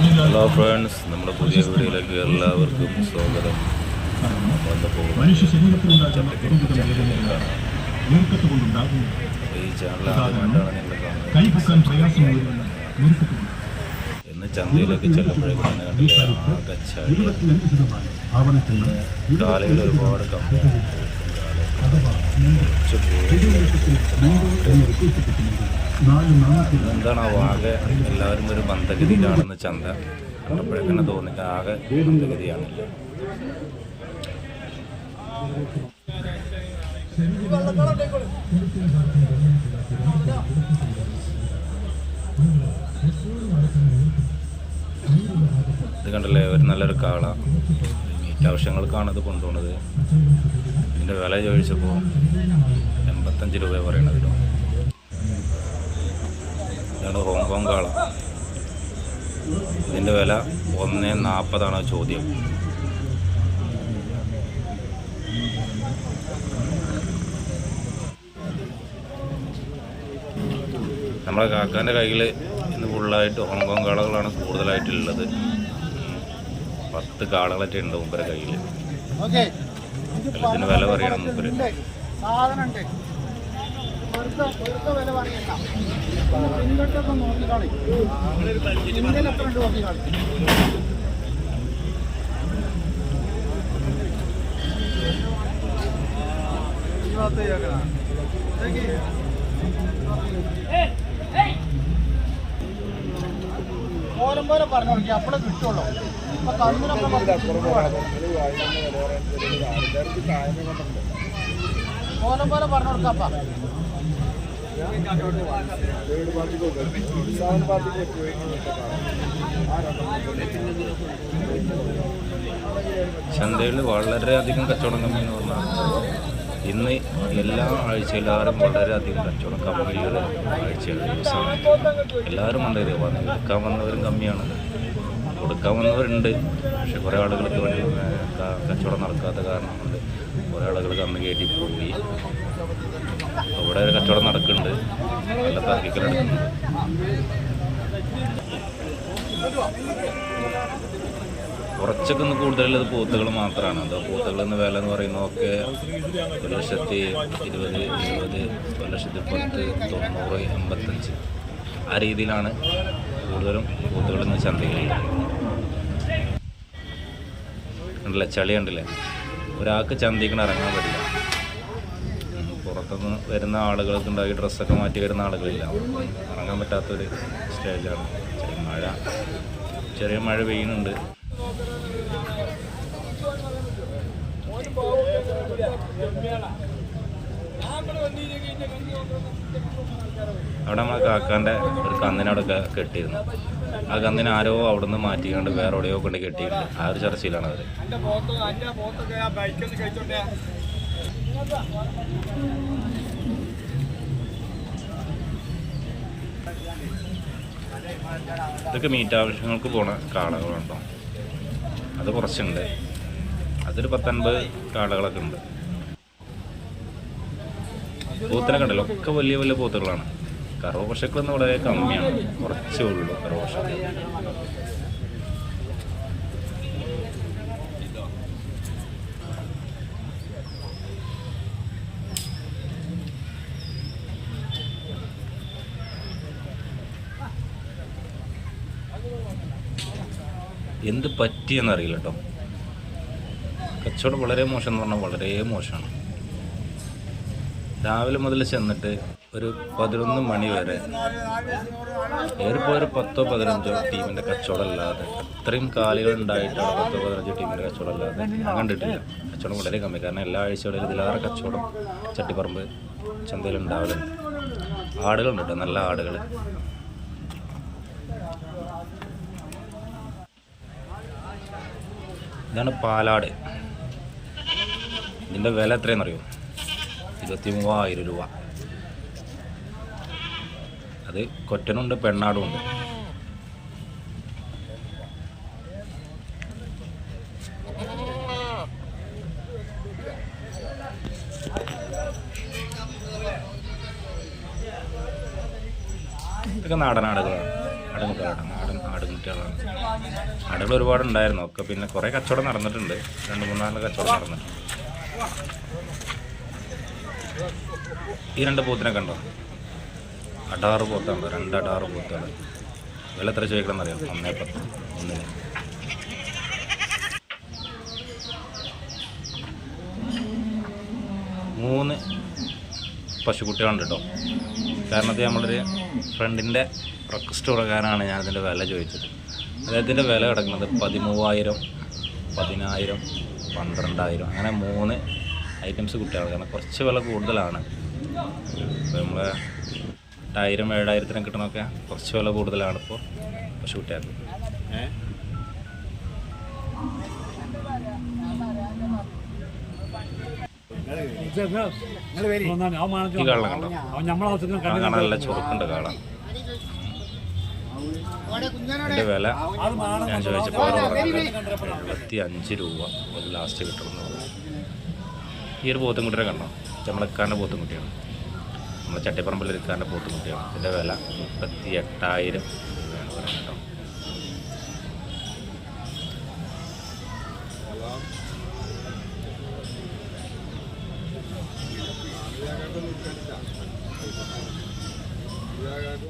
Hello friends നമ്മുടെ പുതിയ വീഡിയോയിലേക്ക് എല്ലാവർക്കും സ്വാഗതം. ഈ ചാനൽ ആദ്യമായിട്ടാണ് നിങ്ങൾ കാണുന്നത്. ഇന്ന് ചന്തയിലേക്ക് ചെല്ലുമ്പോഴേക്കും തന്നെ കണ്ടില്ലേ ആകെ ചളി ഇരുപത്തിയഞ്ച് കാലയിൽ ഒരുപാട് കമ്പി എന്താണ് ആ ആകെ എല്ലാവരും ഒരു മന്ദഗതിയിലാണെന്ന് ചന്ത. കണ്ടപ്പോഴേക്കന്നെ തന്നെ ആകെ മന്ദഗതിയാണ്. ഇത് കണ്ടല്ലേ ഒരു നല്ലൊരു കാള. മീറ്റ് ആവശ്യങ്ങൾക്കാണ് ഇത് കൊണ്ടുപോണത്. ഇതിന്റെ വില ചോദിച്ചപ്പോൾ എൺപത്തഞ്ച് രൂപ പറയണത് ഇതാണ് ഹോങ്കോങ് കാള ഇതിന്റെ വില ഒന്ന് നാൽപ്പതാണ് ചോദ്യം. നമ്മുടെ കാക്കാന്റെ കയ്യിൽ ഇന്ന് ഫുള്ളായിട്ട് ഹോങ്കോങ് കാളകളാണ് കൂടുതലായിട്ടുള്ളത്. പത്ത് കാളകളൊക്കെ ഉണ്ട് മുമ്പരെ കയ്യിൽ ഇതിന് വില പറയണം മുമ്പര് സാധനമുണ്ട്. ഓരം പോലെ പറഞ്ഞു നോക്കി അപ്പോഴേ കിട്ടുള്ളൂ. ഇപ്പൊ ഓരം പോലെ പറഞ്ഞു കൊടുക്കാപ്പ ചന്തയിൽ വളരെയധികം കച്ചവടം കമ്മി എന്ന് പറഞ്ഞാൽ ഇന്ന് എല്ലാ ആഴ്ചയിലാരും വളരെയധികം കച്ചവടം കമ്പനികൾ ആഴ്ചയാണ് ദിവസമാണ് എല്ലാവരും ഉണ്ട്. ഇത് വന്ന് എടുക്കാൻ വന്നവരും കമ്മിയാണ്. കൊടുക്കാൻ വന്നവരുണ്ട്. പക്ഷെ കുറേ ആളുകൾക്ക് വേണ്ടി കച്ചവടം നടക്കാത്ത കാരണം കൊണ്ട് കുറേ ആളുകൾ കമ്മി കയറ്റി പോയി. അവിടെ ഒരു കച്ചവടം നടക്കുന്നുണ്ട്. നല്ല തർക്കിക്കൽ നടക്കുന്നുണ്ട്. കുറച്ചൊക്കെ ഒന്ന് കൂടുതലുള്ളത് പോത്തുകൾ മാത്രമാണ്. അത് പോത്തുകളെന്ന് വില എന്ന് പറയുന്നതൊക്കെ ഒരു ലക്ഷത്തി ഇരുപത് ഇരുപത് ഒരു ലക്ഷത്തി പത്ത് തൊണ്ണൂറ് എൺപത്തഞ്ച്. ആ രീതിയിലാണ് കൂടുതലും ചന്തയിലുള്ളത്. കണ്ടില്ലേ? ചളി ഉണ്ടല്ലേ ഒരാൾക്ക് ചന്തയ്ക്ക് ഇറങ്ങാൻ പറ്റില്ല. പുറത്തുനിന്ന് വരുന്ന ആളുകൾക്ക് ഉണ്ടാക്കി ഡ്രസ്സൊക്കെ മാറ്റി വരുന്ന ആളുകളില്ല. ഇറങ്ങാൻ പറ്റാത്തൊരു സ്റ്റേജാണ്. ചെറിയ മഴ. ചെറിയ മഴ പെയ്യുന്നുണ്ട്. അവിടെ നമ്മളെ കാക്കാന്റെ ഒരു കന്നിനവിടെ കെട്ടിയിരുന്നു. ആ കന്നിനെ ആരോ അവിടെ നിന്ന് മാറ്റിക്കൊണ്ട് വേറെ എവിടെയോ കൊണ്ട് കെട്ടിയിട്ടുണ്ട്. ആ ഒരു ചർച്ചയിലാണ് അവർ ഇതൊക്കെ മീറ്റ് ആവശ്യങ്ങൾക്ക് പോണ കാളകളുണ്ടോ അത് കുറച്ചുണ്ട്. അതൊരു പത്തൊൻപത് കാടകളൊക്കെ ഉണ്ട്. പൂത്തിനെ കണ്ടല്ലോ ഒക്കെ വലിയ വലിയ പൂത്തുകളാണ്. കറവപക്ഷക്കളൊന്നും വളരെ കമ്മിയാണ്. കുറച്ചേ ഉള്ളൂ കറവപക്ഷക്കൾ എന്ത് പറ്റിയെന്നറിയില്ല കേട്ടോ കച്ചവടം വളരെ മോശം എന്ന് പറഞ്ഞാൽ വളരെ മോശമാണ്. രാവിലെ മുതൽ ചെന്നിട്ട് ഒരു പതിനൊന്ന് മണി വരെ ഏറിപ്പോ ഒരു പത്തോ പതിനഞ്ചോ ടീമിന്റെ കച്ചവടം അല്ലാതെ അത്രയും കാലികൾ ഉണ്ടായിട്ട് അവിടെ പത്തോ പതിനഞ്ചോ ടീമിന്റെ കച്ചവടം അല്ലാതെ ഞാൻ കണ്ടിട്ടില്ല. കച്ചവടം വളരെ കമ്മി. കാരണം എല്ലാ ആഴ്ചകളിലും ഇതിലേറെ കച്ചവടം ചട്ടിപ്പറമ്പ് ചന്തയിൽ ഉണ്ടാവലുണ്ട് ആടുകളുണ്ട് കേട്ടോ നല്ല ആടുകൾ ഇതാണ് പാലാട്. ഇതിന്റെ വില എത്രയെന്നറിയോ ഇരുപത്തി മൂവായിരം രൂപ. അത് കൊറ്റനുണ്ട് പെണ്ണാടും ഉണ്ട്. ഇതൊക്കെ നാടൻ ആടുമുട്ട നാടൻ ആടുമുട്ട ആടുകൾ ഒരുപാട് ഉണ്ടായിരുന്നു ഒക്കെ പിന്നെ കുറേ കച്ചവടം നടന്നിട്ടുണ്ട്. രണ്ട് മൂന്നാൽ കച്ചവടം നടന്നിട്ടുണ്ട്. ഈ രണ്ട് പോത്തിനെ കണ്ടോ? അടാറ് പോത്താണ്. രണ്ട് അടാറ് പോത്താണ്. വില എത്ര ചോദിക്കണം അറിയാം ഒന്നേ പത്ത്. ഒന്നിന്. മൂന്ന് പശുക്കുട്ടികളുണ്ട് കേട്ടോ. കാരണം ഇത് നമ്മളൊരു ഫ്രണ്ടിന്റെ റിക്വസ്റ്റ് പ്രകാരമാണ് ഞാനതിന്റെ വില ചോദിച്ചത്. അദ്ദേഹത്തിന്റെ വില കിടക്കുന്നത് പതിമൂവായിരം പതിനായിരം പന്ത്രണ്ടായിരം അങ്ങനെ മൂന്ന് ഐറ്റംസ് കുട്ടികൾ കാരണം കുറച്ച് വില കൂടുതലാണ്. ഇപ്പോൾ നമ്മളെ എട്ടായിരം ഏഴായിരത്തിന് കിട്ടണമൊക്കെ കുറച്ച് വില കൂടുതലാണ് ഇപ്പോൾ പശുക്കുട്ടികൾക്ക് ഈ കാള കണ്ടോ? കാണാൻ നല്ല ചുറുക്കുണ്ട് കാള ഇതിന്റെ വില ഞാൻ ചോദിച്ചപ്പോൾ അവർ പറഞ്ഞത് എഴുപത്തി അഞ്ച് രൂപ ഒരു ലാസ്റ്റ് കിട്ടണം പറഞ്ഞു. ഈ ഒരു പോത്തും കുട്ടിയെ കണ്ടോ? ചമ്മളക്കാരന്റെ പോത്തും നമ്മളെ നമ്മുടെ ചട്ടിപ്പറമ്പിൽ ഇരിക്കാന്റെ പോത്തും കുട്ടിയാണ് ഇതിന്റെ വില മുപ്പത്തി എട്ടായിരം രൂപയാണ് പറയുന്നത് കേട്ടോ. കുറ്റി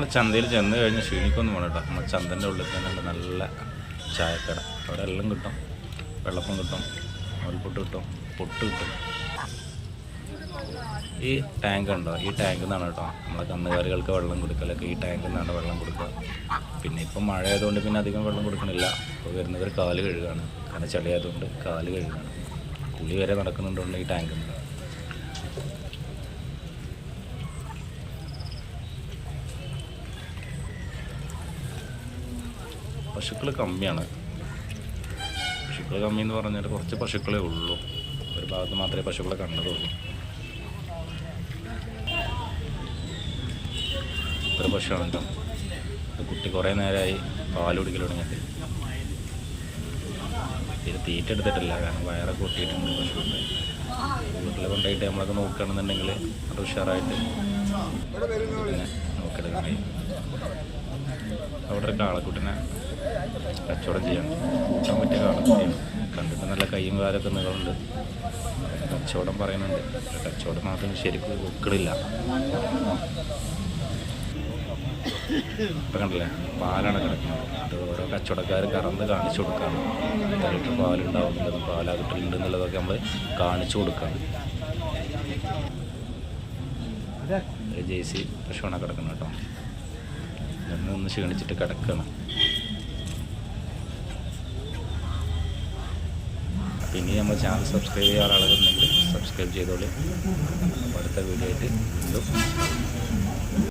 നമ്മൾ ചന്തയിൽ ചെന്ന് കഴിഞ്ഞ് ക്ഷീണിക്കൊന്നും വേണം കേട്ടോ. നമ്മൾ ചന്തന്റെ ഉള്ളിൽ തന്നെ നല്ല ചായക്കട. അവിടെ എല്ലാം കിട്ടും. വെള്ളപ്പം കിട്ടും. നൂൽപുട്ട് കിട്ടും. പൊട്ട് കിട്ടും. ഈ ടാങ്ക് ഉണ്ടോ? ഈ ടാങ്കിൽ നിന്നാണ് കേട്ടോ. നമ്മളെ കന്നുകാലികൾക്ക് വെള്ളം കൊടുക്കലൊക്കെ ഈ ടാങ്കിൽ നിന്നാണ് വെള്ളം കൊടുക്കുക. പിന്നെ ഇപ്പം മഴ ആയതുകൊണ്ട് പിന്നെ അധികം വെള്ളം കൊടുക്കണില്ല. ഇപ്പോൾ വരുന്നവർ കാൽ കഴുകാണ്. കാരണം ചളിയായതുകൊണ്ട് കാൽ കഴുകാണ്. കുളി വരെ നടക്കുന്നുണ്ടോ ഈ ടാങ്കിൽ നിന്ന് പശുക്കൾ കമ്മിയാണ്. പശുക്കൾ കമ്മി എന്ന് പറഞ്ഞാൽ കുറച്ച് പശുക്കളേ ഉള്ളൂ. ഒരു ഭാഗത്ത് മാത്രമേ പശുക്കളെ കണ്ടതുള്ളൂ. ഇത്ര പശുവാണ് കേട്ടോ കുട്ടി കുറേ നേരമായി പാൽ കുടിക്കൽ തുടങ്ങിയിട്ട്. ഇത് തീറ്റ എടുത്തിട്ടില്ല കാരണം വയറൊക്കെ കൂട്ടിയിട്ടുണ്ട് പശുവിന്റെ. വീട്ടിൽ കൊണ്ടുപോയിട്ട് നമ്മളൊക്കെ നോക്കുകയാണെന്നുണ്ടെങ്കിൽ അത് ഉഷാറായിട്ട് പിന്നെ നോക്കിയെടുക്കാൻ കഴിയും. അവിടെ ഒരു കാളക്കുട്ടിനെ കച്ചവടം ചെയ്യാൻ കൂട്ടാൻ പറ്റിയ കണ്ടിട്ട് നല്ല കൈയും കാലൊക്കെ നിങ്ങളുണ്ട് കച്ചവടം പറയുന്നുണ്ട്. കച്ചവടം മാത്രം ശരിക്കും വെക്കണില്ല. ഇപ്പം കണ്ടില്ലേ? പാലാണ് കിടക്കുന്നത്. അത് ഓരോ കച്ചവടക്കാർ കറന്ന് കാണിച്ചു കൊടുക്കുകയാണ് എത്ര ലിറ്റർ പാലുണ്ടാവുന്നുണ്ടെന്നും പാലാ കിട്ടലുണ്ട് എന്നുള്ളതൊക്കെ നമ്മൾ കാണിച്ചു കൊടുക്കുകയാണ് ജേസി പശുവാണ് കിടക്കുന്നത് കേട്ടോ. ഒന്ന് ക്ഷീണിച്ചിട്ട് കിടക്കണം. അപ്പം ഇനി നമ്മൾ ചാനൽ സബ്സ്ക്രൈബ് ചെയ്യാൻ ആളുകളുണ്ടെങ്കിൽ സബ്സ്ക്രൈബ് ചെയ്തോളൂ അടുത്ത വീഡിയോ ആയിട്ട് വീണ്ടും